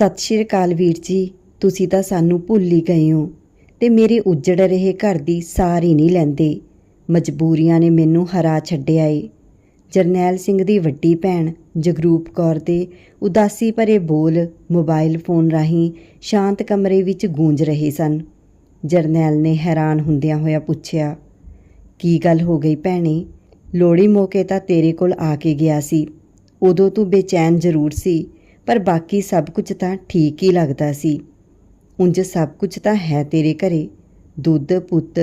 ਸਤਿ ਸ਼੍ਰੀ ਅਕਾਲ ਵੀਰ ਜੀ, ਤੁਸੀਂ ਤਾਂ ਸਾਨੂੰ ਭੁੱਲ ਹੀ ਗਏ ਹੋ ਤੇ ਮੇਰੇ ਉੱਜੜ ਰਹੇ ਘਰ ਦੀ ਸਾਰ ਹੀ ਨਹੀਂ ਲੈਂਦੇ। ਮਜਬੂਰੀਆਂ ਨੇ ਮੈਨੂੰ ਹਰਾ ਛੱਡਿਆ ਏ। ਜਰਨੈਲ ਸਿੰਘ ਦੀ ਵੱਡੀ ਭੈਣ ਜਗਰੂਪ ਕੌਰ ਦੇ ਉਦਾਸੀ ਭਰੇ ਬੋਲ ਮੋਬਾਈਲ ਫੋਨ ਰਾਹੀਂ ਸ਼ਾਂਤ ਕਮਰੇ ਵਿੱਚ ਗੂੰਜ ਰਹੇ ਸਨ। ਜਰਨੈਲ ਨੇ ਹੈਰਾਨ ਹੁੰਦਿਆਂ ਹੋਇਆ ਪੁੱਛਿਆ, ਕੀ ਗੱਲ ਹੋ ਗਈ ਭੈਣੇ? ਲੋੜੀ ਮੌਕੇ ਤਾਂ ਤੇਰੇ ਕੋਲ ਆ ਕੇ ਗਿਆ ਸੀ। ਉਦੋਂ ਤੂੰ ਬੇਚੈਨ ਜ਼ਰੂਰ ਸੀ। ਪਰ ਬਾਕੀ ਸਭ ਕੁਝ ਤਾਂ ਠੀਕ ਹੀ ਲੱਗਦਾ ਸੀ। ਉਂਝ ਸਭ ਕੁਝ ਤਾਂ ਹੈ ਤੇਰੇ ਘਰੇ। ਦੁੱਧ, ਪੁੱਤ,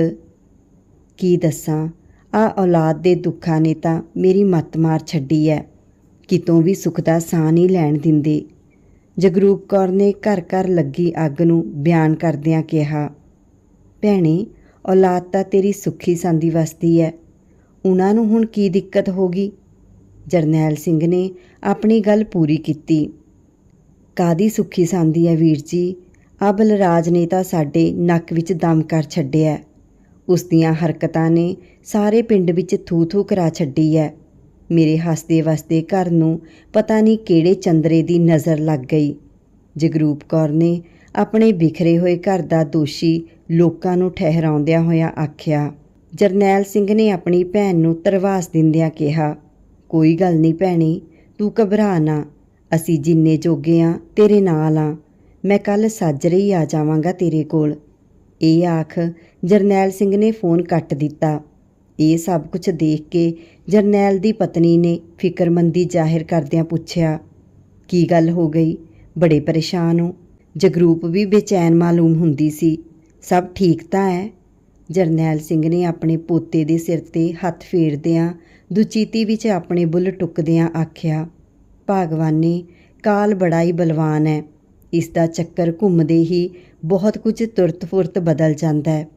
ਕੀ ਦੱਸਾਂ? ਆ ਔਲਾਦ ਦੇ ਦੁੱਖਾਂ ਨੇ ਤਾਂ ਮੇਰੀ ਮੱਤ ਮਾਰ ਛੱਡੀ ਐ। ਕਿਤੋਂ ਵੀ ਸੁੱਖ ਦਾ ਸਾਹ ਨਹੀਂ ਲੈਣ ਦਿੰਦੇ। ਜਗਰੂਪ ਕੌਰ ਨੇ ਘਰ ਘਰ ਲੱਗੀ ਅੱਗ ਨੂੰ ਬਿਆਨ ਕਰਦਿਆਂ ਕਿਹਾ, ਭੈਣੇ, ਔਲਾਦ ਤਾਂ ਤੇਰੀ ਸੁੱਖੀ ਸੰਦੀ ਵਸਦੀ ਐ। ਉਹਨਾਂ ਨੂੰ ਹੁਣ ਕੀ ਦਿੱਕਤ ਹੋਗੀ ਜਰਨੈਲ ਸਿੰਘ ਨੇ ਆਪਣੀ ਗੱਲ ਪੂਰੀ ਕੀਤੀ। ਕਾਦੀ ਸੁੱਖੀ ਸੰਦੀ ਹੈ ਵੀਰ ਜੀ? ਆ ਬਲਰਾਜ ਨੇ ਤਾਂ ਸਾਡੇ ਨੱਕ ਵਿੱਚ ਦਮ ਕਰ ਛੱਡਿਆ। ਉਸ ਦੀਆਂ ਹਰਕਤਾਂ ਨੇ ਸਾਰੇ ਪਿੰਡ ਵਿੱਚ ਥੂ ਥੂ ਕਰਾ ਛੱਡੀ ਹੈ ਮੇਰੇ ਹੱਸਦੇ ਵਸਦੇ ਘਰ ਨੂੰ ਪਤਾ ਨਹੀਂ ਕਿਹੜੇ ਚੰਦਰੇ ਦੀ ਨਜ਼ਰ ਲੱਗ ਗਈ। ਜਗਰੂਪ ਕੌਰ ਨੇ ਆਪਣੇ ਬਿਖਰੇ ਹੋਏ ਘਰ ਦਾ ਦੋਸ਼ੀ ਲੋਕਾਂ ਨੂੰ ਠਹਿਰਾਉਂਦਿਆਂ ਹੋਇਆ ਆਖਿਆ, ਜਰਨੈਲ ਸਿੰਘ ਨੇ ਆਪਣੀ ਭੈਣ ਨੂੰ ਤਰਵਾਸ ਦਿੰਦਿਆਂ ਕਿਹਾ, ਕੋਈ ਗੱਲ ਨਹੀਂ ਭੈਣੀ, ਤੂੰ ਘਬਰਾ ਨਾ। ਅਸੀਂ ਜਿੰਨੇ ਜੋਗੇ ਆ, ਤੇਰੇ ਨਾਲ ਆ। ਮੈਂ ਕੱਲ ਸਾਜਰੇ ਹੀ ਆ ਜਾਵਾਂਗਾ ਤੇਰੇ ਕੋਲ। ਇਹ ਆਖ ਜਰਨੈਲ ਸਿੰਘ ਨੇ ਫੋਨ ਕੱਟ ਦਿੱਤਾ। ਇਹ ਸਭ ਕੁਝ ਦੇਖ ਕੇ ਜਰਨੈਲ ਦੀ ਪਤਨੀ ਨੇ ਫਿਕਰਮੰਦੀ ਜ਼ਾਹਿਰ ਕਰਦਿਆਂ ਪੁੱਛਿਆ, ਕੀ ਗੱਲ ਹੋ ਗਈ? ਬੜੇ ਪਰੇਸ਼ਾਨ ਹੋ। ਜਗਰੂਪ ਵੀ ਬੇਚੈਨ ਮਾਲੂਮ ਹੁੰਦੀ ਸੀ। ਸਭ ਠੀਕ ਤਾਂ ਹੈ ਜਰਨੈਲ ਸਿੰਘ ਨੇ ਆਪਣੇ ਪੋਤੇ ਦੇ ਸਿਰ ਤੇ ਹੱਥ ਫੇਰਦਿਆਂ ਦੁਚੀਤੀ ਵਿੱਚ ਆਪਣੇ ਬੁੱਲ ਟੁੱਕਦਿਆਂ ਆਖਿਆ ਭਾਗਵਾਨੀ, ਕਾਲ ਬੜਾ ਹੀ ਬਲਵਾਨ ਹੈ। ਇਸ ਦਾ ਚੱਕਰ ਘੁੰਮਦੇ ਹੀ ਬਹੁਤ ਕੁਝ ਤੁਰਤ ਫੁਰਤ ਬਦਲ ਜਾਂਦਾ ਹੈ।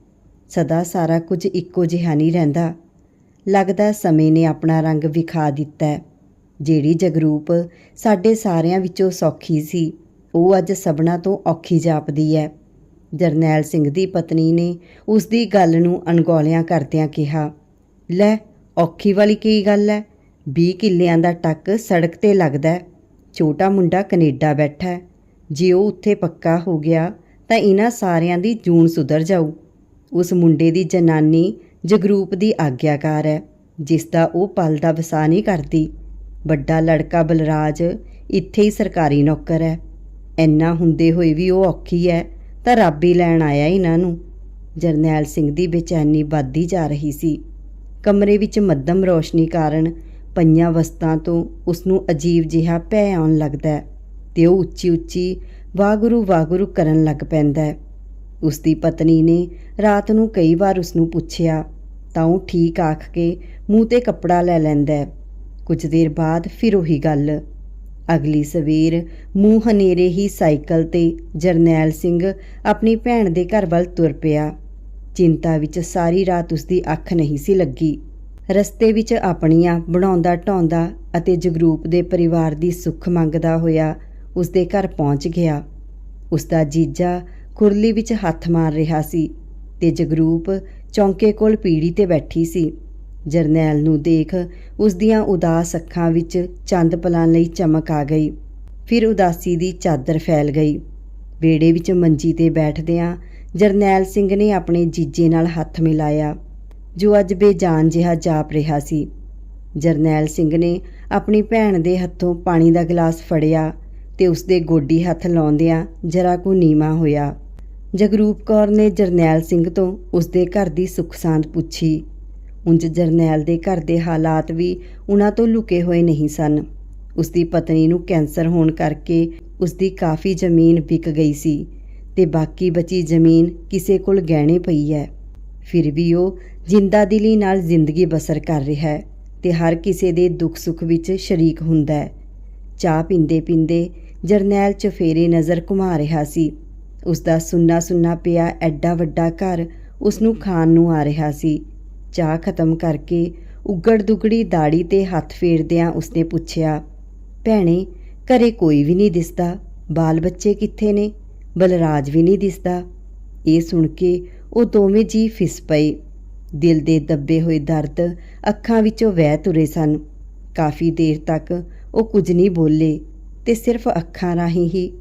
ਸਦਾ ਸਾਰਾ ਕੁਝ ਇੱਕੋ ਜਿਹਾ ਨਹੀਂ ਰਹਿੰਦਾ। ਲੱਗਦਾ ਸਮੇਂ ਨੇ ਆਪਣਾ ਰੰਗ ਵਿਖਾ ਦਿੱਤਾ ਹੈ। ਜਿਹੜੀ ਜਗਰੂਪ ਸਾਡੇ ਸਾਰਿਆਂ ਵਿੱਚੋਂ ਸੌਖੀ ਸੀ, ਉਹ ਅੱਜ ਸਭਨਾ ਤੋਂ ਔਖੀ ਜਾਪਦੀ ਹੈ। ਜਰਨੈਲ ਸਿੰਘ ਦੀ ਪਤਨੀ ਨੇ ਉਸ ਦੀ ਗੱਲ ਨੂੰ ਅਣਗੌਲਿਆਂ ਕਰਦਿਆਂ ਕਿਹਾ, ਲੈ, ਔਖੀ ਵਾਲੀ ਕੀ ਗੱਲ ਹੈ? 20 ਕਿੱਲਿਆਂ ਦਾ ਟੱਕ ਸੜਕ ਤੇ ਲੱਗਦਾ ਛੋਟਾ ਮੁੰਡਾ ਕੈਨੇਡਾ ਬੈਠਾ ਜੇ ਉਹ ਉੱਥੇ ਪੱਕਾ ਹੋ ਗਿਆ ਤਾਂ ਇਹਨਾਂ ਸਾਰਿਆਂ ਦੀ ਜੂਨ ਸੁਧਰ ਜਾਊ। ਉਸ ਮੁੰਡੇ ਦੀ ਜਨਾਨੀ ਜਗਰੂਪ ਦੀ ਆਗਿਆਕਾਰ ਹੈ, ਜਿਸ ਦਾ ਉਹ ਪਲ ਦਾ ਵਸਾ ਨਹੀਂ ਕਰਦੀ। ਵੱਡਾ ਲੜਕਾ ਬਲਰਾਜ ਇੱਥੇ ਹੀ ਸਰਕਾਰੀ ਨੌਕਰ ਹੈ। ਇੰਨਾ ਹੁੰਦੇ ਹੋਏ ਵੀ ਉਹ ਔਖੀ ਹੈ, ਤਾਂ ਰੱਬ ਹੀ ਲੈਣ ਆਇਆ ਇਹਨਾਂ ਨੂੰ। ਜਰਨੈਲ ਸਿੰਘ ਦੀ ਬੇਚੈਨੀ ਵੱਧਦੀ ਜਾ ਰਹੀ ਸੀ। ਕਮਰੇ ਵਿੱਚ ਮੱਧਮ ਰੋਸ਼ਨੀ ਕਾਰਨ ਪਈਆਂ ਵਸਤਾਂ ਤੋਂ ਉਸ ਨੂੰ ਅਜੀਬ ਜਿਹਾ ਭੈ ਆਉਣ ਲੱਗਦਾ ਹੈ ਤੇ ਉਹ ਉੱਚੀ ਉੱਚੀ ਵਾਗੁਰੂ ਵਾਗੁਰੂ ਕਰਨ ਲੱਗ ਪੈਂਦਾ ਹੈ। ਉਸ ਦੀ ਪਤਨੀ ਨੇ ਰਾਤ ਨੂੰ ਕਈ ਵਾਰ ਉਸ ਨੂੰ ਪੁੱਛਿਆ, ਤਾਂ ਉਹ ਠੀਕ ਆਖ ਕੇ ਮੂੰਹ ਤੇ ਕੱਪੜਾ ਲੈ ਲੈਂਦਾ ਹੈ। ਕੁਝ ਦੇਰ ਬਾਅਦ ਫਿਰ ਉਹੀ ਗੱਲ। ਅਗਲੀ ਸਵੇਰ ਮੂੰਹ ਹਨੇਰੇ ਹੀ ਸਾਈਕਲ ਤੇ ਜਰਨੈਲ ਸਿੰਘ ਆਪਣੀ ਭੈਣ ਦੇ ਘਰ ਵੱਲ ਤੁਰ ਪਿਆ। ਚਿੰਤਾ ਵਿੱਚ ਸਾਰੀ ਰਾਤ ਉਸ ਦੀ ਅੱਖ ਨਹੀਂ ਸੀ ਲੱਗੀ। ਰਸਤੇ ਵਿੱਚ ਆਪਣੀਆਂ ਬਣਾਉਂਦਾ ਢਾਉਂਦਾ ਅਤੇ ਜਗਰੂਪ ਦੇ ਪਰਿਵਾਰ ਦੀ ਸੁੱਖ ਮੰਗਦਾ ਹੋਇਆ ਉਸ ਦੇ ਘਰ ਪਹੁੰਚ ਗਿਆ। ਉਸ ਦਾ ਜੀਜਾ ਕੁਰਲੀ ਵਿੱਚ ਹੱਥ ਮਾਰ ਰਿਹਾ ਸੀ ਤੇ ਜਗਰੂਪ ਚੌਂਕੇ ਕੋਲ ਪੀੜੀ ਤੇ ਬੈਠੀ ਸੀ। ਜਰਨੈਲ ਨੂੰ ਦੇਖ ਉਸ ਦੀਆਂ ਉਦਾਸ ਅੱਖਾਂ ਵਿੱਚ ਚੰਦ ਪਲਾਂ ਲਈ ਚਮਕ ਆ ਗਈ। ਫਿਰ ਉਦਾਸੀ ਦੀ ਚਾਦਰ ਫੈਲ ਗਈ। ਵਿਹੜੇ ਵਿੱਚ ਮੰਜੀ ਤੇ ਬੈਠਦਿਆਂ ਜਰਨੈਲ ਸਿੰਘ ਨੇ ਆਪਣੇ ਜੀਜੇ ਨਾਲ ਹੱਥ ਮਿਲਾਇਆ। ਜੋ ਅੱਜ ਬੇਜਾਨ ਜਿਹਾ ਜਾਪ ਰਿਹਾ ਸੀ। ਜਰਨੈਲ ਸਿੰਘ ਨੇ ਆਪਣੀ ਭੈਣ ਦੇ ਹੱਥੋਂ ਪਾਣੀ ਦਾ ਗਲਾਸ ਫੜਿਆ ਤੇ ਉਸਦੇ ਗੋਡੀ ਹੱਥ ਲਾਉਂਦਿਆਂ ਜਰਾ ਕੁ ਨੀਵਾ ਹੋਇਆ। ਜਗਰੂਪ ਕੌਰ ਨੇ ਜਰਨੈਲ ਸਿੰਘ ਤੋਂ ਉਸਦੇ ਘਰ ਦੀ ਸੁੱਖ ਸਾਂਦ ਪੁੱਛੀ। ਉਂਝ ਜਰਨੈਲ ਦੇ ਘਰ ਦੇ ਹਾਲਾਤ ਵੀ ਉਹਨਾਂ ਤੋਂ ਲੁਕੇ ਹੋਏ ਨਹੀਂ ਸਨ। ਉਸਦੀ ਪਤਨੀ ਨੂੰ ਕੈਂਸਰ ਹੋਣ ਕਰਕੇ ਉਸਦੀ ਕਾਫੀ ਜ਼ਮੀਨ ਵਿਕ ਗਈ ਸੀ ਤੇ ਬਾਕੀ ਬਚੀ ਜ਼ਮੀਨ ਕਿਸੇ ਕੋਲ ਗਹਿਣੇ ਪਈ ਹੈ। ਫਿਰ ਵੀ ਉਹ ਜਿੰਦਾ ਦਿਲੀ ਨਾਲ ਜ਼ਿੰਦਗੀ ਬਸਰ ਕਰ ਰਿਹਾ ਹੈ ਤੇ ਹਰ ਕਿਸੇ ਦੇ ਦੁੱਖ ਸੁੱਖ ਵਿੱਚ ਸ਼ਰੀਕ ਹੁੰਦਾ ਹੈ। ਚਾਹ ਪੀਂਦੇ ਪੀਂਦੇ ਜਰਨੈਲ ਚਫੇਰੇ ਨਜ਼ਰ ਘੁਮਾ ਰਿਹਾ ਸੀ। ਉਸ ਦਾ ਸੁੰਨਾ ਸੁੰਨਾ ਪਿਆ ਐਡਾ ਵੱਡਾ ਘਰ ਉਸ ਨੂੰ ਖਾਣ ਨੂੰ ਆ ਰਿਹਾ ਸੀ। ਚਾਹ ਖਤਮ ਕਰਕੇ ਉੱਗੜ ਦੁਗੜੀ ਦਾੜੀ ਤੇ ਹੱਥ ਫੇਰਦਿਆਂ ਉਸਨੇ ਪੁੱਛਿਆ, ਭੈਣੇ, ਘਰੇ ਕੋਈ ਵੀ ਨਹੀਂ ਦਿਸਦਾ। ਬਾਲ ਬੱਚੇ ਕਿੱਥੇ ਨੇ? ਬਲਰਾਜ ਵੀ ਨਹੀਂ ਦਿਸਦਾ। ਇਹ ਸੁਣ ਕੇ ਉਹ ਦੋਵੇਂ ਜੀ ਫਿਸ ਪਏ। ਦਿਲ ਦੇ ਦੱਬੇ ਹੋਏ ਦਰਦ ਅੱਖਾਂ ਵਿੱਚੋਂ ਵਹਿ ਤੁਰੇ ਸਨ। ਕਾਫੀ ਦੇਰ ਤੱਕ ਉਹ ਕੁਝ ਨਹੀਂ ਬੋਲੇ ਤੇ ਸਿਰਫ ਅੱਖਾਂ ਰਾਹੀਂ ਹੀ।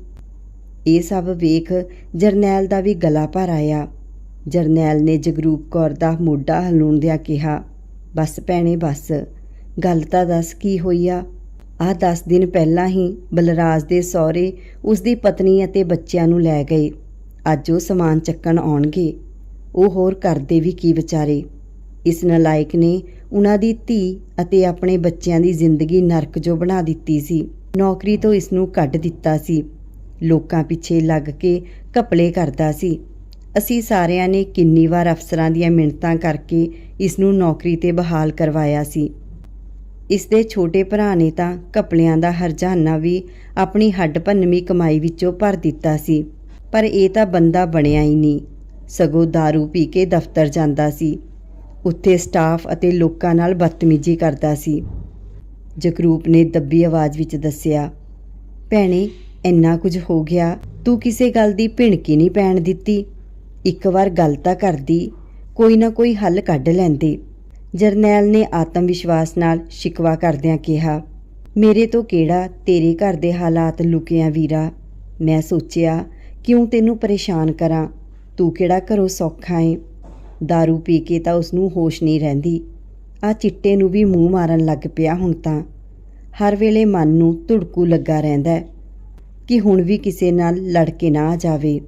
ਇਹ ਸਭ ਵੇਖ ਜਰਨੈਲ ਦਾ ਵੀ ਗਲਾ ਭਰ ਆਇਆ। ਜਰਨੈਲ ਨੇ ਜਗਰੂਪ ਕੌਰ ਦਾ ਮੋਢਾ ਹਲੂਣਦਿਆਂ ਕਿਹਾ, ਬਸ ਭੈਣੇ, ਬਸ। ਗੱਲ ਤਾਂ ਦੱਸ ਕੀ ਹੋਈ ਆ? ਆਹ 10 ਦਿਨ ਪਹਿਲਾਂ ਹੀ ਬਲਰਾਜ ਦੇ ਸਹੁਰੇ ਉਸ ਦੀ ਪਤਨੀ ਅਤੇ ਬੱਚਿਆਂ ਨੂੰ ਲੈ ਗਏ। ਅੱਜ ਉਹ ਸਮਾਨ ਚੱਕਣ ਆਉਣਗੇ। ਉਹ ਹੋਰ ਕਰਦੇ ਵੀ ਕੀ ਵਿਚਾਰੇ? ਇਸ ਨਲਾਇਕ ਨੇ ਉਹਨਾਂ ਦੀ ਧੀ ਅਤੇ ਆਪਣੇ ਬੱਚਿਆਂ ਦੀ ਜ਼ਿੰਦਗੀ ਨਰਕ ਜੋ ਬਣਾ ਦਿੱਤੀ ਸੀ। ਨੌਕਰੀ ਤੋਂ ਇਸ ਨੂੰ ਕੱਢ ਦਿੱਤਾ ਸੀ। ਲੋਕਾਂ ਪਿੱਛੇ ਲੱਗ ਕੇ ਕਪਲੇ ਕਰਦਾ ਸੀ। ਅਸੀਂ ਸਾਰਿਆਂ ਨੇ ਕਿੰਨੀ ਵਾਰ ਅਫਸਰਾਂ ਦੀਆਂ ਮਿੰਨਤਾਂ ਕਰਕੇ ਇਸ ਨੂੰ ਨੌਕਰੀ ਤੇ ਬਹਾਲ ਕਰਵਾਇਆ ਸੀ। ਇਸ ਦੇ ਛੋਟੇ ਭਰਾ ਨੇ ਤਾਂ ਕਪਲਿਆਂ ਦਾ ਹਰਜਾਨਾ ਵੀ ਆਪਣੀ ਹੱਡ ਭੰਨਵੀਂ ਕਮਾਈ ਵਿੱਚੋਂ ਭਰ ਦਿੱਤਾ ਸੀ। ਪਰ ਇਹ ਤਾਂ ਬੰਦਾ ਬਣਿਆ ਹੀ ਨਹੀਂ। ਸਗੋਂ दारू ਪੀ ਕੇ ਦਫ਼ਤਰ ਜਾਂਦਾ ਸੀ। ਉੱਥੇ ਸਟਾਫ ਅਤੇ ਲੋਕਾਂ ਨਾਲ ਬਦਤਮੀਜ਼ੀ ਕਰਦਾ ਸੀ। ਜਗਰੂਪ ਨੇ ਦੱਬੀ ਆਵਾਜ਼ ਵਿੱਚ ਦੱਸਿਆ, ਭੈਣੇ, ਇੰਨਾ ਕੁਝ ਹੋ ਗਿਆ, ਤੂੰ ਕਿਸੇ ਗੱਲ ਦੀ ਭਿਣਕੀ ਨਹੀਂ ਪੈਣ ਦਿੱਤੀ। ਇੱਕ ਵਾਰ ਗੱਲ ਤਾਂ ਕਰਦੀ, ਕੋਈ ਨਾ ਕੋਈ ਹੱਲ ਕੱਢ ਲੈਂਦੇ। ਜਰਨੈਲ ਨੇ ਆਤਮ ਵਿਸ਼ਵਾਸ ਨਾਲ ਸ਼ਿਕਵਾ ਕਰਦਿਆਂ ਕਿਹਾ, ਮੇਰੇ ਤੋਂ ਕਿਹੜਾ ਤੇਰੇ ਘਰ ਦੇ ਹਾਲਾਤ ਲੁਕਿਆ ਵੀਰਾ? ਮੈਂ ਸੋਚਿਆ, ਕਿਉਂ ਤੈਨੂੰ ਪਰੇਸ਼ਾਨ ਕਰਾਂ? ਤੂੰ ਕਿਹੜਾ ਘਰੋਂ ਸੌਖਾ ਏ? दारू ਪੀ ਕੇ ਤਾਂ ਉਸ ਨੂੰ ਹੋਸ਼ ਨਹੀਂ ਰਹਿੰਦੀ। ਆ ਚਿੱਟੇ ਨੂੰ ਵੀ ਮੂੰਹ ਮਾਰਨ ਲੱਗ ਪਿਆ ਹੁਣ ਤਾਂ। ਹਰ ਵੇਲੇ ਮਨ ਨੂੰ ਧੁੜਕੂ ਲੱਗਾ ਰਹਿੰਦਾ ਕਿ ਹੁਣ ਵੀ ਕਿਸੇ ਨਾਲ ਲੜ ਕੇ ਨਾ ਆ ਜਾਵੇ।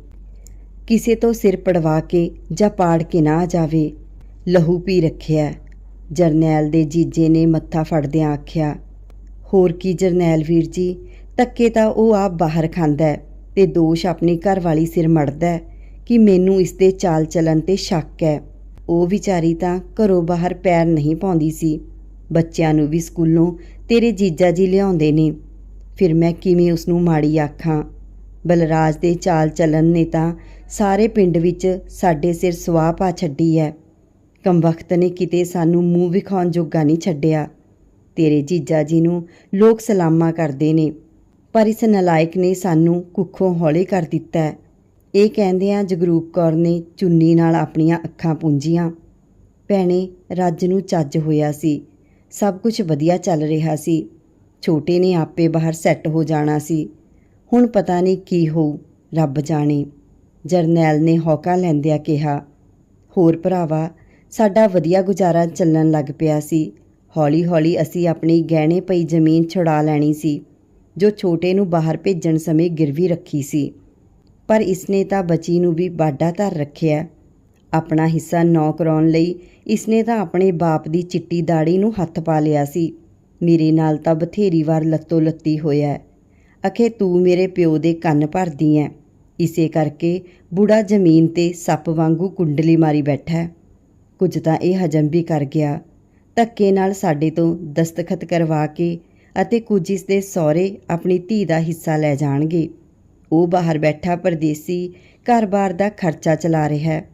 ਕਿਸੇ ਤੋਂ ਸਿਰ ਪੜਵਾ ਕੇ ਜਾਂ ਪਾੜ ਕੇ ਨਾ ਆ ਜਾਵੇ। ਲਹੂ ਪੀ ਰੱਖਿਆ। ਜਰਨੈਲ ਦੇ ਜੀਜੇ ਨੇ ਮੱਥਾ ਫੜਦਿਆਂ ਆਖਿਆ, ਹੋਰ ਕੀ ਜਰਨੈਲ ਵੀਰ ਜੀ ਤੱਕੇ ਤਾਂ ਉਹ ਆਪ ਬਾਹਰ ਖਾਂਦਾ ਹੈ ਤੇ ਦੋਸ਼ ਆਪਣੀ ਘਰ ਵਾਲੀ ਸਿਰ ਮੜਦਾ ਕਿ ਮੈਨੂੰ ਇਸ ਦੇ ਚਾਲ ਚੱਲਣ ਤੇ ਸ਼ੱਕ ਹੈ। ਉਹ ਵਿਚਾਰੀ ਤਾਂ ਘਰੋਂ ਬਾਹਰ ਪੈਰ ਨਹੀਂ ਪਾਉਂਦੀ ਸੀ। ਬੱਚਿਆਂ ਨੂੰ ਵੀ ਸਕੂਲੋਂ ਤੇਰੇ ਜੀਜਾ ਜੀ ਲਿਆਉਂਦੇ ਨੇ। ਫਿਰ ਮੈਂ ਕਿਵੇਂ ਉਸ ਨੂੰ ਮਾੜੀ ਆਖਾਂ? ਬਲਰਾਜ ਦੇ ਚਾਲ ਚੱਲਣ ਨੇ ਤਾਂ ਸਾਰੇ ਪਿੰਡ ਵਿੱਚ ਸਾਡੇ ਸਿਰ ਸਵਾਹ ਪਾ ਛੱਡੀ ਹੈ। ਕੰਵਖਤ ਨੇ ਕਿਤੇ ਸਾਨੂੰ ਮੂੰਹ ਵਿਖਾਉਣ ਜੋਗਾ ਨਹੀਂ ਛੱਡਿਆ। ਤੇਰੇ ਜੀਜਾ ਜੀ ਨੂੰ ਲੋਕ ਸਲਾਮਾਂ ਕਰਦੇ ਨੇ। ਪਰ ਇਸ ਨਲਾਇਕ ਨੇ ਸਾਨੂੰ ਕੁੱਖੋਂ ਹੌਲੇ ਕਰ ਦਿੱਤਾ ਹੈ ਇਹ ਕਹਿੰਦਿਆਂ ਜਗਰੂਪ ਕੌਰ ਨੇ ਚੁੰਨੀ ਨਾਲ ਆਪਣੀਆਂ ਅੱਖਾਂ ਪੂੰਝੀਆਂ ਭੈਣੇ, ਰੱਜ ਨੂੰ ਚੱਜ ਹੋਇਆ ਸੀ। ਸਭ ਕੁਝ ਵਧੀਆ ਚੱਲ ਰਿਹਾ ਸੀ। ਛੋਟੇ ਨੇ ਆਪੇ ਬਾਹਰ ਸੈੱਟ ਹੋ ਜਾਣਾ ਸੀ। ਹੁਣ ਪਤਾ ਨਹੀਂ ਕੀ ਹੋਊ, ਰੱਬ ਜਾਣੇ। ਜਰਨੈਲ ਨੇ ਹੌਕਾ ਲੈਂਦਿਆਂ ਕਿਹਾ, ਹੋਰ ਭਰਾਵਾ, ਸਾਡਾ ਵਧੀਆ ਗੁਜ਼ਾਰਾ ਚੱਲਣ ਲੱਗ ਪਿਆ ਸੀ। ਹੌਲੀ-ਹੌਲੀ ਅਸੀਂ ਆਪਣੀ ਗਹਿਣੇ ਪਈ ਜ਼ਮੀਨ ਛੁਡਾ ਲੈਣੀ ਸੀ, ਜੋ ਛੋਟੇ ਨੂੰ ਬਾਹਰ ਭੇਜਣ ਸਮੇਂ ਗਿਰਵੀ ਰੱਖੀ ਸੀ। ਪਰ ਇਸਨੇ ਤਾਂ ਬੱਚੀ ਨੂੰ ਵੀ ਬਾਡਾ ਧਰ ਰੱਖਿਆ। ਆਪਣਾ ਹਿੱਸਾ ਨੌ ਕਰਾਉਣ ਲਈ ਇਸਨੇ ਤਾਂ ਆਪਣੇ ਬਾਪ ਦੀ ਚਿੱਟੀ ਦਾੜੀ ਨੂੰ ਹੱਥ ਪਾ ਲਿਆ ਸੀ। ਮੇਰੇ ਨਾਲ ਤਾਂ ਬਥੇਰੀ ਵਾਰ ਲੱਤੋ ਲੱਤੀ ਹੋਇਆ ਅਖੇ ਤੂੰ ਮੇਰੇ ਪਿਓ ਦੇ ਕੰਨ ਭਰਦੀ ਐ। ਇਸੇ ਕਰਕੇ ਬੁੜਾ ਜ਼ਮੀਨ ਤੇ ਸੱਪ ਵਾਂਗੂ ਕੁੰਡਲੀ ਮਾਰੀ ਬੈਠਾ ਕੁਝ ਤਾਂ ਇਹ ਹਜਮ ਵੀ ਕਰ ਗਿਆ। ਧੱਕੇ ਨਾਲ ਸਾਡੇ ਤੋਂ ਦਸਤਖਤ ਕਰਵਾ ਕੇ ਅਤੇ ਕੁਝ ਇਸ ਦੇ ਸਹੁਰੇ ਆਪਣੀ ਧੀ ਦਾ ਹਿੱਸਾ ਲੈ ਜਾਣਗੇ। ਉਹ ਬਾਹਰ ਬੈਠਾ ਪਰਦੇਸੀ ਘਰ-ਬਾਰ ਦਾ ਖਰਚਾ ਚਲਾ ਰਿਹਾ ਹੈ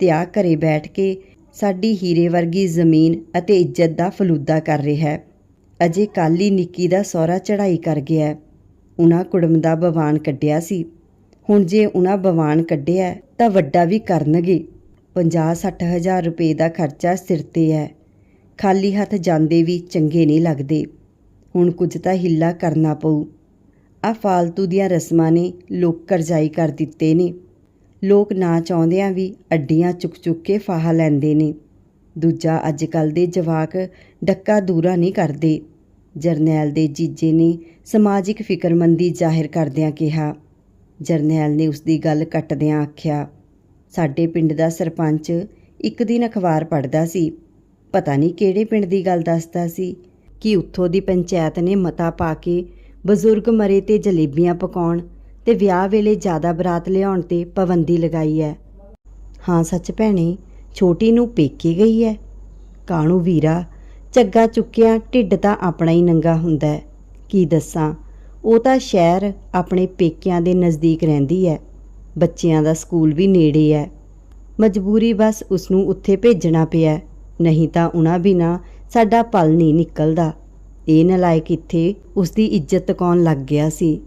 ਤੇ ਆ ਘਰੇ ਬੈਠ ਕੇ ਸਾਡੀ ਹੀਰੇ ਵਰਗੀ ਜ਼ਮੀਨ ਅਤੇ ਇੱਜ਼ਤ ਦਾ ਫਲੂਦਾ ਕਰ ਰਿਹਾ ਹੈ। ਅਜੇ ਕੱਲ੍ਹ ਹੀ ਨਿੱਕੀ ਦਾ ਸਹੁਰਾ ਚੜ੍ਹਾਈ ਕਰ ਗਿਆ ਉਹਨਾਂ ਕੁੜਮ ਦਾ ਬਵਾਨ ਕੱਢਿਆ ਸੀ। ਹੁਣ ਜੇ ਉਹਨਾਂ ਬਵਾਨ ਕੱਢਿਆ ਤਾਂ ਵੱਡਾ ਵੀ ਕਰਨਗੇ। 50-60 ਹਜ਼ਾਰ ਰੁਪਏ ਦਾ ਖਰਚਾ ਸਿਰ ਤੇ ਹੈ। ਖਾਲੀ ਹੱਥ ਜਾਂਦੇ ਵੀ ਚੰਗੇ ਨਹੀਂ ਲੱਗਦੇ। ਹੁਣ ਕੁਝ ਤਾਂ ਹਿੱਲਾ ਕਰਨਾ ਪਊ। ਆ ਫਾਲਤੂ ਦੀਆਂ ਰਸਮਾਂ ਨੇ ਲੋਕ ਕਰਜ਼ਾਈ ਕਰ ਦਿੱਤੇ ਨੇ। ਲੋਕ ਨਾ ਚਾਹੁੰਦਿਆਂ ਵੀ ਅੱਡੀਆਂ ਚੁੱਕ-ਚੁੱਕ ਕੇ ਫਾਹਾ ਲੈਂਦੇ ਨੇ। ਦੂਜਾ ਅੱਜ ਕੱਲ ਦੇ ਜਵਾਕ ਡੱਕਾ ਦੂਰਾ ਨਹੀਂ ਕਰਦੇ। ਜਰਨੈਲ ਦੇ ਜੀਜੇ ਨੇ ਸਮਾਜਿਕ ਫਿਕਰਮੰਦੀ ਜ਼ਾਹਿਰ ਕਰਦਿਆਂ ਕਿਹਾ। ਜਰਨੈਲ ਨੇ ਉਸ ਦੀ ਗੱਲ ਕੱਟਦਿਆਂ ਆਖਿਆ, ਸਾਡੇ ਪਿੰਡ ਦਾ ਸਰਪੰਚ ਇੱਕ ਦਿਨ ਅਖਬਾਰ ਪੜ੍ਹਦਾ ਸੀ। ਪਤਾ ਨਹੀਂ ਕਿਹੜੇ ਪਿੰਡ ਦੀ ਗੱਲ ਦੱਸਦਾ ਸੀ। ਕਿ ਉੱਥੋਂ ਦੀ ਪੰਚਾਇਤ ਨੇ ਮਤਾ ਪਾ ਕੇ ਬਜ਼ੁਰਗ ਮਰੇ ਤੇ ਜਲੇਬੀਆਂ ਪਕਾਉਣ ਤੇ ਵਿਆਹ ਵੇਲੇ ਜ਼ਿਆਦਾ ਬਰਾਤ ਲਿਆਉਣ ਤੇ ਪਾਬੰਦੀ ਲਗਾਈ ਹੈ ਹਾਂ, ਸੱਚ ਭੈਣੇ, ਛੋਟੀ ਨੂੰ ਪੇਕੇ ਗਈ ਹੈ ਕਾਣੂ ਵੀਰਾ, ਝੱਗਾ ਚੁੱਕਿਆ ਢਿੱਡ ਤਾਂ ਆਪਣਾ ਹੀ ਨੰਗਾ ਹੁੰਦਾ ਹੈ ਕੀ ਦੱਸਾਂ, ਉਹ ਤਾਂ ਸ਼ਹਿਰ ਆਪਣੇ ਪੇਕਿਆਂ ਦੇ ਨਜ਼ਦੀਕ ਰਹਿੰਦੀ ਹੈ ਬੱਚਿਆਂ ਦਾ ਸਕੂਲ ਵੀ ਨੇੜੇ ਹੈ ਮਜਬੂਰੀ ਬਸ ਉਸ ਨੂੰ ਉੱਥੇ ਭੇਜਣਾ ਪਿਆ। ਨਹੀਂ ਤਾਂ ਉਹਨਾਂ ਬਿਨਾ ਸਾਡਾ ਪਲ ਨਹੀਂ ਨਿਕਲਦਾ। ਇਹ ਨਲਾਇਕ ਇੱਥੇ ਉਸ ਦੀ ਇੱਜ਼ਤ ਤਕਾਉਣ ਲੱਗ ਗਿਆ ਸੀ?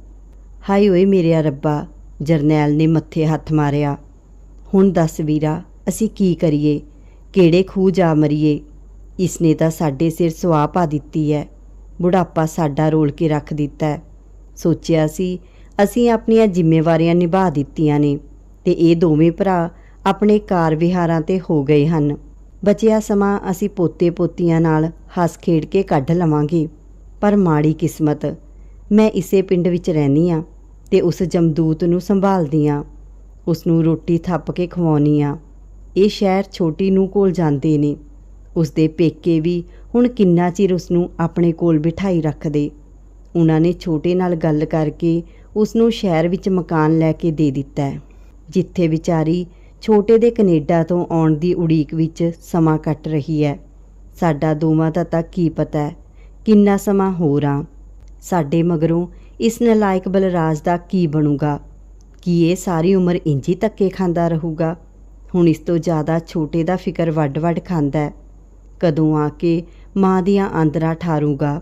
ਹਾਏ ਓਏ ਮੇਰੇ ਰੱਬਾ, ਜਰਨੈਲ ਨੇ ਮੱਥੇ ਹੱਥ ਮਾਰਿਆ। ਹੁਣ ਦੱਸ ਵੀਰਾ, ਅਸੀਂ ਕੀ ਕਰੀਏ? ਕਿਹੜੇ ਖੂਹ ਜਾ ਮਰੀਏ? ਇਸਨੇ ਤਾਂ ਸਾਡੇ ਸਿਰ ਸੁਆਹ ਪਾ ਦਿੱਤੀ ਹੈ ਬੁਢਾਪਾ ਸਾਡਾ ਰੋਲ ਕੇ ਰੱਖ ਦਿੱਤਾ ਹੈ ਸੋਚਿਆ ਸੀ, ਅਸੀਂ ਆਪਣੀਆਂ ਜ਼ਿੰਮੇਵਾਰੀਆਂ ਨਿਭਾ ਦਿੱਤੀਆਂ ਨੇ ਤੇ ਇਹ ਦੋਵੇਂ ਭਰਾ ਆਪਣੇ ਕਾਰ ਵਿਹਾਰਾਂ ਤੇ ਹੋ ਗਏ ਹਨ। ਬਚਿਆ ਸਮਾਂ ਅਸੀਂ ਪੋਤੇ ਪੋਤੀਆਂ ਨਾਲ ਹੱਸ ਖੇਡ ਕੇ ਕੱਢ ਲਵਾਂਗੇ। ਪਰ ਮਾੜੀ ਕਿਸਮਤ, ਮੈਂ ਇਸੇ ਪਿੰਡ ਵਿੱਚ ਰਹਿੰਦੀ ਆ ਤੇ ਉਸ ਜਮਦੂਤ ਨੂੰ ਸੰਭਾਲਦੀ ਆ। ਉਸ ਨੂੰ ਰੋਟੀ ਥੱਪ ਕੇ ਖਵਾਉਣੀ ਆ। ਇਹ ਸ਼ਹਿਰ ਛੋਟੀ ਨੂੰ ਕੋਲ ਜਾਂਦੇ ਨੇ। ਉਸ ਦੇ ਪੇਕੇ ਵੀ ਹੁਣ ਕਿੰਨਾ ਚਿਰ ਉਸ ਨੂੰ ਆਪਣੇ ਕੋਲ ਬਿਠਾਈ ਰੱਖਦੇ। ਉਹਨਾਂ ਨੇ ਛੋਟੇ ਨਾਲ ਗੱਲ ਕਰਕੇ ਉਸ ਨੂੰ ਸ਼ਹਿਰ ਵਿੱਚ ਮਕਾਨ ਲੈ ਕੇ ਦੇ ਦਿੱਤਾ ਜਿੱਥੇ ਵਿਚਾਰੀ ਛੋਟੇ ਦੇ ਕੈਨੇਡਾ ਤੋਂ ਆਉਣ ਦੀ ਉਡੀਕ ਵਿੱਚ ਸਮਾਂ ਕੱਟ ਰਹੀ ਹੈ। ਸਾਡਾ ਦੋਵਾਂ ਦਾ ਤਾਂ ਕੀ ਪਤਾ ਹੈ, ਕਿੰਨਾ ਸਮਾਂ ਹੋਰ ਆ ਸਾਡੇ ਮਗਰੋਂ ਇਸ ਨਲਾਇਕ ਬਲਰਾਜ ਦਾ ਕੀ ਬਣੂਗਾ? ਕੀ ਇਹ ਸਾਰੀ ਉਮਰ ਇੰਜੀ ਧੱਕੇ ਖਾਂਦਾ ਰਹੂਗਾ? ਹੁਣ ਇਸ ਤੋਂ ਜ਼ਿਆਦਾ ਛੋਟੇ ਦਾ ਫਿਕਰ ਵੱਡ-ਵੱਡ ਖਾਂਦਾ ਕਦੋਂ ਆ ਕੇ ਮਾਂ ਦੀਆਂ ਆਂਦਰਾਂ ਠਾਰੂਗਾ?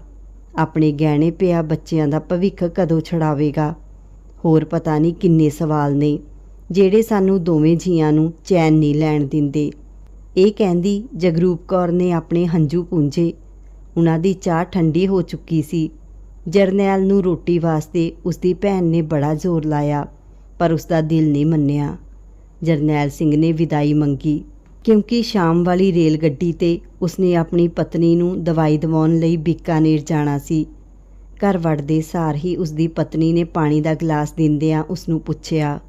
ਆਪਣੇ ਗਹਿਣੇ ਪਿਆ ਬੱਚਿਆਂ ਦਾ ਭਵਿੱਖ ਕਦੋਂ ਛੜਾਵੇਗਾ ਹੋਰ ਪਤਾ ਨਹੀਂ ਕਿੰਨੇ ਸਵਾਲ ਨੇ। ਜਿਹੜੇ ਸਾਨੂੰ ਦੋਵੇਂ ਜੀਆਂ ਨੂੰ ਚੈਨ ਨਹੀਂ ਲੈਣ ਦਿੰਦੇ। ਇਹ ਕਹਿੰਦੀ, ਜਗਰੂਪ ਕੌਰ ਨੇ ਆਪਣੇ ਹੰਝੂ ਪੂੰਝੇ। ਉਹਨਾਂ ਦੀ ਚਾਹ ਠੰਡੀ ਹੋ ਚੁੱਕੀ ਸੀ। ਜਰਨੈਲ ਨੂੰ ਰੋਟੀ ਵਾਸਤੇ ਉਸਦੀ ਭੈਣ ਨੇ ਬੜਾ ਜ਼ੋਰ ਲਾਇਆ, ਪਰ ਉਸਦਾ ਦਿਲ ਨਹੀਂ ਮੰਨਿਆ। ਜਰਨੈਲ ਸਿੰਘ ਨੇ ਵਿਦਾਈ ਮੰਗੀ, ਕਿਉਂਕਿ ਸ਼ਾਮ ਵਾਲੀ ਰੇਲ ਗੱਡੀ ਤੇ ਉਸਨੇ ਆਪਣੀ ਪਤਨੀ ਨੂੰ ਦਵਾਈ ਦਿਵਾਉਣ ਲਈ ਬੀਕਾਨੇਰ ਜਾਣਾ ਸੀ। ਘਰ ਵੜਦੇ ਸਾਰ ਹੀ ਉਸਦੀ ਪਤਨੀ ਨੇ ਪਾਣੀ ਦਾ ਗਲਾਸ ਦਿੰਦਿਆਂ ਉਸ ਨੂੰ ਪੁੱਛਿਆ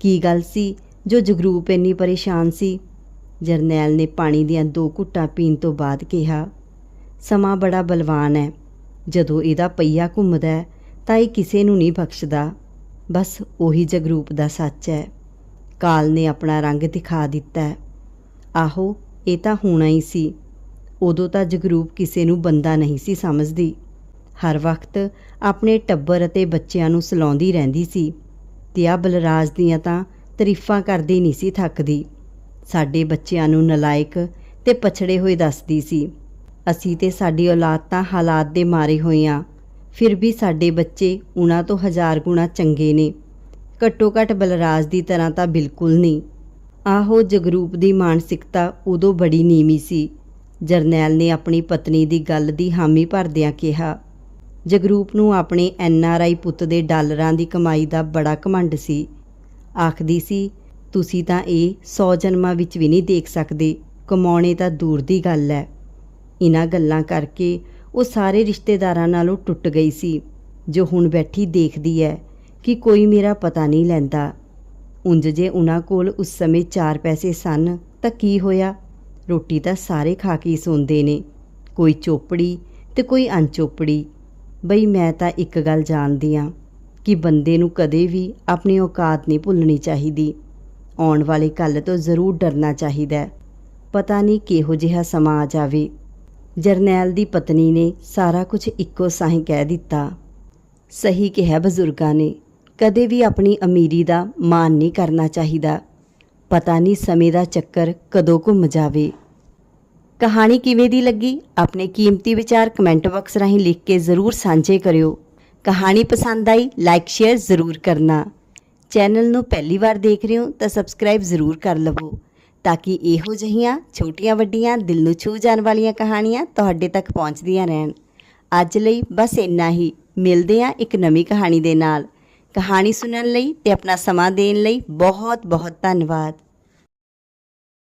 ਕੀ ਗੱਲ ਸੀ? ਜੋ ਜਗਰੂਪ ਇੰਨੀ ਪਰੇਸ਼ਾਨ ਸੀ? ਜਰਨੈਲ ਨੇ ਪਾਣੀ ਦੀਆਂ ਦੋ ਘੁੱਟਾਂ ਪੀਣ ਤੋਂ ਬਾਅਦ ਕਿਹਾ, ਸਮਾਂ ਬੜਾ ਬਲਵਾਨ ਹੈ। ਜਦੋਂ ਇਹਦਾ ਪਈਆ ਘੁੰਮਦਾ ਹੈ, ਤਾਂ ਇਹ ਕਿਸੇ ਨੂੰ ਨਹੀਂ ਬਖਸ਼ਦਾ। ਬਸ ਉਹੀ ਜਗਰੂਪ ਦਾ ਸੱਚ ਹੈ। ਕਾਲ ਨੇ ਆਪਣਾ ਰੰਗ ਦਿਖਾ ਦਿੱਤਾ ਹੈ। ਆਹੋ, ਇਹ ਤਾਂ ਹੋਣਾ ਹੀ ਸੀ। ਉਦੋਂ ਤਾਂ ਜਗਰੂਪ ਕਿਸੇ ਨੂੰ ਬੰਦਾ ਨਹੀਂ ਸੀ ਸਮਝਦੀ। ਹਰ ਵਕਤ ਆਪਣੇ ਟੱਬਰ ਅਤੇ ਬੱਚਿਆਂ ਨੂੰ ਸਲਾਉਂਦੀ ਰਹਿੰਦੀ ਸੀ। ਤੇ ਆ ਬਲਰਾਜ ਦੀਆਂ ਤਾਂ ਤਾਰੀਫਾਂ ਕਰਦੀ ਨਹੀਂ ਸੀ ਥੱਕਦੀ। ਸਾਡੇ ਬੱਚਿਆਂ ਨੂੰ ਨਲਾਇਕ ਤੇ ਪਛੜੇ ਹੋਏ ਦੱਸਦੀ ਸੀ। ਅਸੀਂ ਤੇ ਸਾਡੀ ਔਲਾਦ ਤਾਂ ਹਾਲਾਤ ਦੇ ਮਾਰੇ ਹੋਏ ਆ। ਫਿਰ ਵੀ ਸਾਡੇ ਬੱਚੇ ਉਹਨਾਂ ਤੋਂ ਹਜ਼ਾਰ ਗੁਣਾ ਚੰਗੇ ਨੇ। ਘੱਟੋ ਘੱਟ ਬਲਰਾਜ ਦੀ ਤਰ੍ਹਾਂ ਤਾਂ ਬਿਲਕੁਲ ਨਹੀਂ। ਆਹੋ ਜਗਰੂਪ ਦੀ ਮਾਨਸਿਕਤਾ ਉਦੋਂ ਬੜੀ ਨੀਵੀਂ ਸੀ। ਜਰਨੈਲ ਨੇ ਆਪਣੀ ਪਤਨੀ ਦੀ ਗੱਲ ਦੀ ਹਾਮੀ ਭਰਦਿਆਂ ਕਿਹਾ ਜਗਰੂਪ ਨੂੰ ਆਪਣੇ ਐਨ ਆਰ ਆਈ ਪੁੱਤ ਦੇ ਡਾਲਰਾਂ ਦੀ ਕਮਾਈ ਦਾ ਬੜਾ ਘਮੰਡ ਸੀ। ਆਖਦੀ ਸੀ, ਤੁਸੀਂ ਤਾਂ ਇਹ 100 ਜਨਮਾਂ ਵਿੱਚ ਵੀ ਨਹੀਂ ਦੇਖ ਸਕਦੇ। ਕਮਾਉਣੇ ਤਾਂ ਦੂਰ ਦੀ ਗੱਲ ਹੈ। ਇਹਨਾਂ ਗੱਲਾਂ ਕਰਕੇ ਉਹ ਸਾਰੇ ਰਿਸ਼ਤੇਦਾਰਾਂ ਨਾਲੋਂ ਟੁੱਟ ਗਈ ਸੀ। ਜੋ ਹੁਣ ਬੈਠੀ ਦੇਖਦੀ ਹੈ ਕਿ ਕੋਈ ਮੇਰਾ ਪਤਾ ਨਹੀਂ ਲੈਂਦਾ। ਉਂਝ ਜੇ ਉਹਨਾਂ ਕੋਲ ਉਸ ਸਮੇਂ ਚਾਰ ਪੈਸੇ ਸਨ, ਤਾਂ ਕੀ ਹੋਇਆ? ਰੋਟੀ ਤਾਂ ਸਾਰੇ ਖਾ ਕੇ ਸੌਂਦੇ ਨੇ। ਕੋਈ ਚੋਪੜੀ ਤੇ ਕੋਈ ਅਨਚੋਪੜੀ ਬਈ ਮੈਂ ਤਾਂ ਇੱਕ ਗੱਲ ਜਾਣਦੀ ਆ ਕਿ ਬੰਦੇ ਨੂੰ ਕਦੇ ਵੀ ਆਪਣੀ ਔਕਾਤ ਨਹੀਂ ਭੁੱਲਣੀ ਚਾਹੀਦੀ। ਆਉਣ ਵਾਲੇ ਕੱਲ ਤੋਂ ਜ਼ਰੂਰ ਡਰਨਾ ਚਾਹੀਦਾ ਪਤਾ ਨਹੀਂ ਕਿਹੋ ਜਿਹਾ ਸਮਾਂ ਆ ਜਾਵੇ। ਜਰਨੈਲ ਦੀ ਪਤਨੀ ਨੇ ਸਾਰਾ ਕੁਝ ਇੱਕੋ ਸਾਹੀਂ ਕਹਿ ਦਿੱਤਾ। ਸਹੀ ਕਿਹਾ ਬਜ਼ੁਰਗਾਂ ਨੇ, ਕਦੇ ਵੀ ਆਪਣੀ ਅਮੀਰੀ ਦਾ ਮਾਣ ਨਹੀਂ ਕਰਨਾ ਚਾਹੀਦਾ। ਪਤਾ ਨਹੀਂ ਸਮੇਂ ਦਾ ਚੱਕਰ ਕਦੋਂ ਘੁੰਮ ਜਾਵੇ। ਕਹਾਣੀ ਕਿਵੇਂ ਦੀ ਲੱਗੀ? ਆਪਣੇ ਕੀਮਤੀ ਵਿਚਾਰ ਕਮੈਂਟ ਬਾਕਸ ਰਾਹੀਂ ਲਿਖ ਕੇ ਜ਼ਰੂਰ ਸਾਂਝੇ ਕਰਿਓ। ਕਹਾਣੀ ਪਸੰਦ ਆਈ ਲਾਈਕ ਸ਼ੇਅਰ ਜ਼ਰੂਰ ਕਰਨਾ। ਚੈਨਲ ਨੂੰ ਪਹਿਲੀ ਵਾਰ ਦੇਖ ਰਹੇ ਹੋ ਤਾਂ ਸਬਸਕ੍ਰਾਈਬ ਜ਼ਰੂਰ ਕਰ ਲਵੋ, ਤਾਂ ਕਿ ਇਹੋ ਜਿਹੀਆਂ ਛੋਟੀਆਂ ਵੱਡੀਆਂ ਦਿਲ ਨੂੰ ਛੂ ਜਾਣ ਵਾਲੀਆਂ ਕਹਾਣੀਆਂ ਤੁਹਾਡੇ ਤੱਕ ਪਹੁੰਚਦੀਆਂ ਰਹਿਣ। ਅੱਜ ਲਈ ਬਸ ਇੰਨਾ ਹੀ। ਮਿਲਦੇ ਹਾਂ ਇੱਕ ਨਵੀਂ ਕਹਾਣੀ ਦੇ ਨਾਲ। ਕਹਾਣੀ ਸੁਣਨ ਲਈ ਤੇ ਆਪਣਾ ਸਮਾਂ ਦੇਣ ਲਈ ਬਹੁਤ ਬਹੁਤ ਧੰਨਵਾਦ।